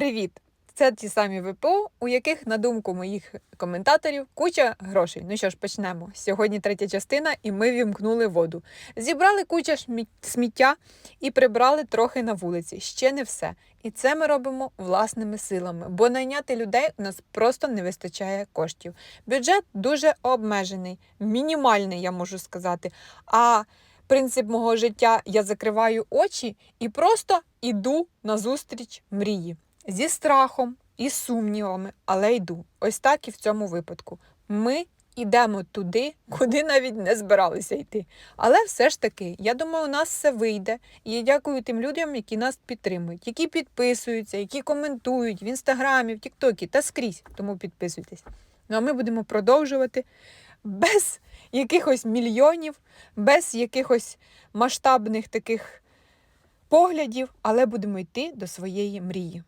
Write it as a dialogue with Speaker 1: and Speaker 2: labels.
Speaker 1: Привіт! Це ті самі ВПО, у яких, на думку моїх коментаторів, куча грошей. Ну що ж, почнемо. Сьогодні третя частина, і ми вімкнули воду. Зібрали куча сміття і прибрали трохи на вулиці. Ще не все. І це ми робимо власними силами, бо найняти людей у нас просто не вистачає коштів. Бюджет дуже обмежений, мінімальний, я можу сказати. А принцип мого життя я закриваю очі і просто іду назустріч мрії зі страхом і сумнівами, але йду. Ось так і в цьому випадку. Ми йдемо туди, куди навіть не збиралися йти. Але все ж таки, я думаю, у нас все вийде. І я дякую тим людям, які нас підтримують, які підписуються, які коментують в інстаграмі, в Тіктокі та скрізь. Тому підписуйтесь. Ну а ми будемо продовжувати без якихось мільйонів, без якихось масштабних таких поглядів, але будемо йти до своєї мрії.